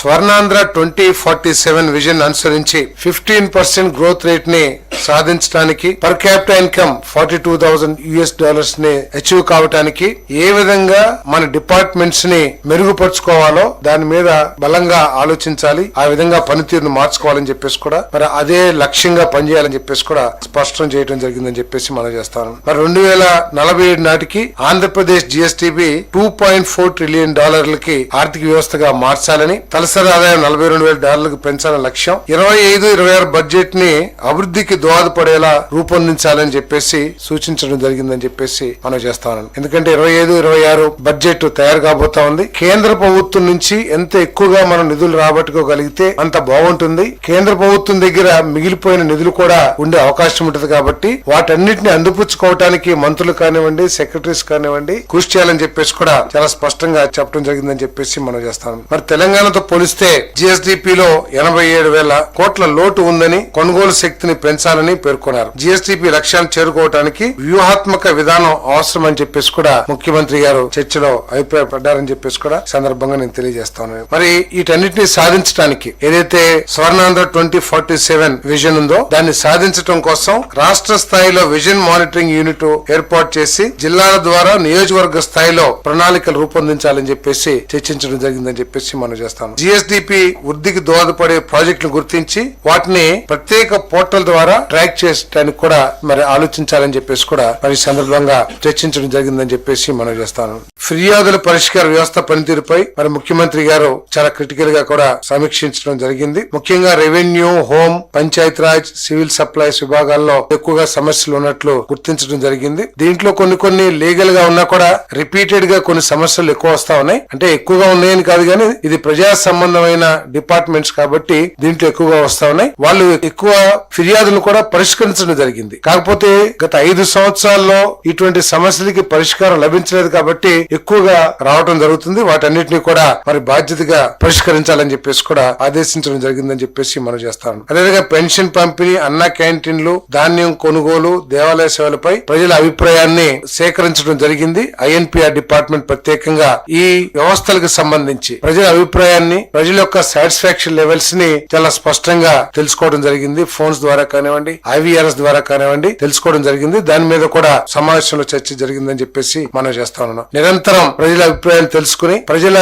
Swarnandhra twenty forty seven vision అనుసరించి fifteen percent growth రేట్ని సాధించడానికి per capital income forty two thousand US డాలర్స్ని achieve కావటానికి ఏ విధంగా మన డిపార్ట్మెంట్స్ని మెరుగుపరుచుకోవాలో దాని మీద బలంగా ఆలోచించాలి ఆ విధంగా పనితీరును మార్చుకోవాలని చెప్పేసి కూడా మరి అదే లక్ష్యంగా పనిచేయాలని చెప్పేసి కూడా స్పష్టం చేయడం జరిగిందని చెప్పేసి మనం చేస్తాను. మరి రెండు వేల నలభై ఏడు నాటికి Andhra Pradesh GSDP two point four trillion డాలర్లకి ఆర్థిక వ్యవస్థగా మార్చాలని తలసరి ఆదాయం నలభై రెండు వేల డాలర్లకు పెంచాలని లక్ష్యం ఇరవై ఐదు ఇరవై ఆరు బడ్జెట్ని అభివృద్ధికి దోహదపడేలా రూపొందించాలని చెప్పేసి సూచించడం జరిగిందని చెప్పేసి మనం చేస్తాను ఎందుకంటే ఇరవై ఐదు ఇరవై ఆరు బడ్జెట్ తయారు కాబోతా ఉంది. కేంద్ర ప్రభుత్వం నుంచి ఎంత ఎక్కువగా మనం నిధులు రాబట్టుకోగలిగితే అంత బాగుంటుంది. కేంద్ర ప్రభుత్వం దగ్గర మిగిలిపోయిన నిధులు కూడా ఉండే అవకాశం ఉంటుంది కాబట్టి వాటన్నిటిని అందిపుచ్చుకోవటానికి మంత్రులు కానివ్వండి సెక్రటరీస్ కానివ్వండి కృషి చేయాలని చెప్పేసి కూడా చాలా స్పష్టంగా చెప్పడం జరిగిందని చెప్పేసి మనం చేస్తాం మరి తెలంగాణతో పోలిస్తే జిఎస్డిపిలో ఎనభై ఏడు వేల కోట్ల లోటు ఉందని కొనుగోలు శక్తిని పెంచాలని పేర్కొన్నారు. జిఎస్డిపి లక్ష్యాన్ని చేరుకోవడానికి వ్యూహాత్మక విధానం అవసరం అని చెప్పేసి కూడా ముఖ్యమంత్రి గారు చర్చలో అభిప్రాయపడ్డారని చెప్పేసి కూడా సందర్భంగా నేను తెలియజేస్తాను మరి వీటన్నిటిని సాధించడానికి ఏదైతే Swarnandhra twenty forty seven vision ఉందో దాన్ని సాధించడం కోసం రాష్ట్ర స్థాయిలో విజన్ మానిటరింగ్ యూనిట్ ఏర్పాటు చేసి జిల్లాల ద్వారా నియోజకవర్గ స్థాయిలో ప్రణాళికలు రూపొందించాలని చెప్పేసి చర్చించడం జరిగిందని చెప్పేసి మనం చేస్తాం జిఎస్డిపి వృద్ధికి దోహదపడే ప్రాజెక్టులు గుర్తించి వాటిని ప్రత్యేక పోర్టల్ ద్వారా ట్రాక్ చేయడానికి కూడా మరి ఆలోచించాలని చెప్పేసి కూడా మరి సందర్భంగా చర్చించడం జరిగిందని చెప్పేసి మనం చేస్తాను ఫిర్యాదుల పరిష్కార వ్యవస్థ పనితీరుపై మరి ముఖ్యమంత్రి గారు చాలా క్రిటికల్గా కూడా సమీక్షించడం జరిగింది. ముఖ్యంగా revenue home panchayat raj civil supplies విభాగాల్లో ఎక్కువగా సమస్యలు ఉన్నట్లు గుర్తించడం జరిగింది. దీంట్లో కొన్ని కొన్ని లీగల్గా ఉన్నా కూడా రిపీటెడ్గా కొన్ని సమస్యలు ఎక్కువ వస్తా ఉన్నాయి. అంటే ఎక్కువగా ఉన్నాయని కాదు కానీ ఇది ప్రజా సంబంధమైన డిపార్ట్మెంట్స్ కాబట్టి దీంట్లో ఎక్కువగా వస్తా ఉన్నాయి. వాళ్ళు ఎక్కువ ఫిర్యాదులు కూడా పరిష్కరించడం జరిగింది. కాకపోతే గత ఐదు సంవత్సరాల్లో ఇటువంటి సమస్యలకి పరిష్కారం లభించలేదు కాబట్టి ఎక్కువగా రావడం జరుగుతుంది. వాటన్నిటిని కూడా మరి బాధ్యతగా పరిష్కరించాలని చెప్పేసి కూడా ఆదేశించడం జరిగిందని చెప్పేసి మనం చేస్తాను అదేవిధంగా పెన్షన్ పంపిణీ అన్న క్యాంటీన్లు ధాన్యం కొనుగోలు దేవాలయ సేవలపై ప్రజల అభిప్రాయాన్ని సేకరించడం జరిగింది. ఐఎన్పిఆర్ డిపార్ట్మెంట్ ప్రత్యేకంగా ఈ వ్యవస్థలకు సంబంధించి ప్రజల అభిప్రాయాన్ని ప్రజల యొక్క సాటిస్ఫాక్షన్ లెవెల్స్ని చాలా స్పష్టంగా తెలుసుకోవడం జరిగింది. ఫోన్స్ ద్వారా కానివ్వండి ఐవీఆర్ఎస్ ద్వారా కానివ్వండి తెలుసుకోవడం జరిగింది. దాని మీద కూడా సమావేశంలో చర్చ జరిగిందని చెప్పేసి మనం చేస్తా ఉన్నాం. నిరంతరం ప్రజల అభిప్రాయాలు తెలుసుకుని ప్రజల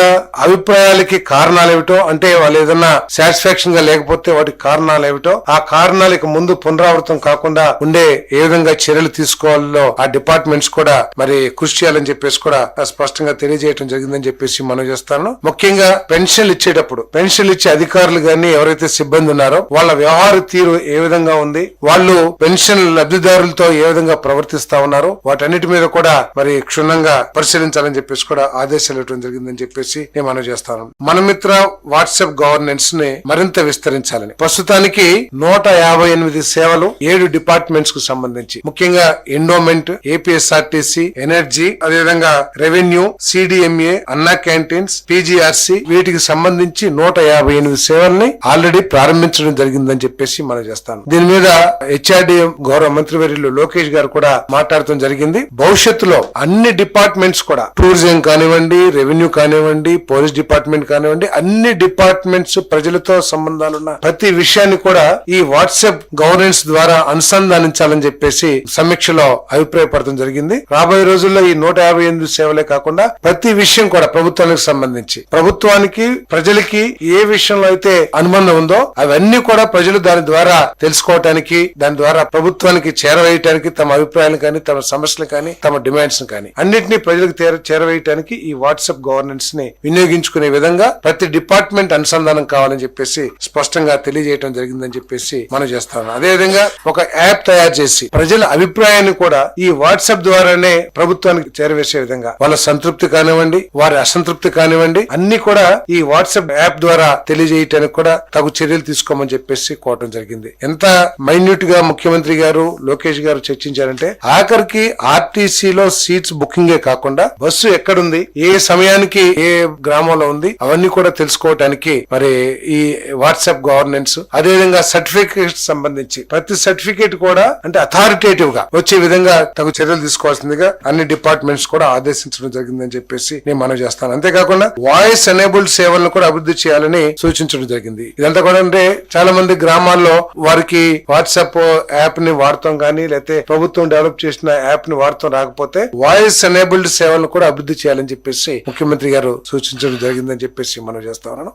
అభిప్రాయాలకి కారణాలు ఏమిటో అంటే వాళ్ళు ఏదన్నా సాటిస్ఫాక్షన్గా లేకపోతే వాటికి కారణాలు ఏమిటో ఆ కారణాలకి ముందు పునరావృతం కాకుండా ఉండే ఏ విధంగా చర్యలు తీసుకోవాలో ఆ డిపార్ట్మెంట్స్ కూడా మరి కృషి చేయాలని చెప్పేసి కూడా స్పష్టంగా తెలియజేయడం జరిగిందని చెప్పేసి మనం చేస్తాను ముఖ్యంగా పెన్షన్లు ఇచ్చేటప్పుడు పెన్షన్లు ఇచ్చే అధికారులు గాని ఎవరైతే సిబ్బంది ఉన్నారో వాళ్ళ వ్యవహార తీరు ఏ విధంగా ఉంది వాళ్ళు పెన్షన్ లబ్ధిదారులతో ఏ విధంగా ప్రవర్తిస్తా ఉన్నారో వాటన్నిటి మీద కూడా మరి క్షుణ్ణంగా పరిశీలించాలని చెప్పేసి కూడా ఆదేశాలు ఇవ్వడం జరిగిందని చెప్పేసి నేను మనం చేస్తాను. మన మిత్ర వాట్సాప్ గవర్నెన్స్ని మరింత విస్తరించాలని. ప్రస్తుతానికి నూట యాభై ఎనిమిది సేవలు ఏడు డిపార్ట్మెంట్స్కు సంబంధించి. ముఖ్యంగా ఎండోమెంట్ ఏపీఎస్ఆర్టీసీ ఎనర్జీ అదేవిధంగా revenue CDMA Anna canteens PGRC వీటికి సంబంధించి నూట యాభై ఎనిమిది సేవల్ని ఆల్రెడీ ప్రారంభించడం జరిగిందని చెప్పేసి మనం చేస్తాను. దీని మీద హెచ్ఆర్డిఎం గౌరవ మంత్రివర్యులు లోకేష్ గారు కూడా మాట్లాడటం జరిగింది. భవిష్యత్తులో అన్ని డిపార్ట్మెంట్స్ కూడా టూరిజం కానివ్వండి రెవెన్యూ కానివ్వండి పోలీస్ డిపార్ట్మెంట్ కానివ్వండి అన్ని డిపార్ట్మెంట్స్ ప్రజలతో సంబంధాలున్న ప్రతి విషయాన్ని కూడా ఈ వాట్సాప్ గవర్నెన్స్ ద్వారా అనుసంధానించాలని చెప్పేసి సమీక్షలో అభిప్రాయపడటం జరిగింది. రాబోయే రోజుల్లో ఈ నూట యాభై ఎనిమిది సేవలే కాకుండా ప్రతి విషయం కూడా ప్రభుత్వానికి సంబంధించి ప్రభుత్వానికి ప్రజలకి ఏ విషయంలో అయితే అనుబంధం ఉందో అవన్నీ కూడా ప్రజలు దాని ద్వారా తెలుసుకోవటానికి దాని ద్వారా ప్రభుత్వానికి చేరవేయటానికి తమ అభిప్రాయాలు కానీ తమ సమస్యలు కానీ తమ డిమాండ్స్ కానీ అన్నింటినీ ప్రజలకు చేరవేయటానికి ఈ వాట్సాప్ గవర్నెన్స్ని వినియోగించుకునే విధంగా ప్రతి డిపార్ట్మెంట్ అనుసంధానం కావాలని చెప్పేసి స్పష్టంగా తెలియజేయడం జరిగిందని చెప్పేసి మనం చేస్తాను అదేవిధంగా ఒక యాప్ తయారు చేసి ప్రజల అభిప్రాయాన్ని కూడా ఈ వాట్సాప్ ద్వారానే ప్రభుత్వానికి చేరవేసే విధంగా వాళ్ళ సంతృప్తి కానివ్వండి వారి అసంతృప్తి కానివ్వండి అన్ని కూడా ఈ వాట్సాప్ యాప్ ద్వారా తెలియజేయటానికి కూడా తగు చర్యలు తీసుకోమని చెప్పేసి కోవటం జరిగింది. ఎంత మై మైన్యూట్గా ముఖ్యమంత్రి గారు లోకేష్ గారు చర్చించారంటే ఆఖరికి ఆర్టీసీలో సీట్స్ బుకింగే కాకుండా బస్సు ఎక్కడుంది ఏ సమయానికి ఏ గ్రామంలో ఉంది అవన్నీ కూడా తెలుసుకోవటానికి మరి ఈ వాట్సాప్ గవర్నెన్స్ అదేవిధంగా సర్టిఫికేట్ సంబంధించి ప్రతి సర్టిఫికేట్ కూడా అంటే అథారిటేటివ్గా వచ్చే విధంగా తగు చర్యలు తీసుకోవాల్సిందిగా అన్ని డిపార్ట్మెంట్స్ కూడా ఆదేశించడం జరిగిందని చెప్పేసి నేను మనం చేస్తాను. అంతేకాకుండా వాయిస్ ఎనేబుల్డ్ సేవలను కూడా అభివృద్ధి చేయాలని సూచించడం జరిగింది. ఇదంతా కూడా అంటే చాలా మంది గ్రామాల్లో వారికి వాట్సాప్ యాప్ని వాడతాం కానీ లేకపోతే ప్రభుత్వం డెవలప్ చేసిన యాప్ని వాడతాం రాకపోతే వాయిస్ ఎనేబుల్డ్ సేవలను కూడా అభివృద్ధి చేయాలని చెప్పేసి ముఖ్యమంత్రి గారు సూచించడం జరిగిందని చెప్పేసి మనం చేస్తా ఉన్నాను.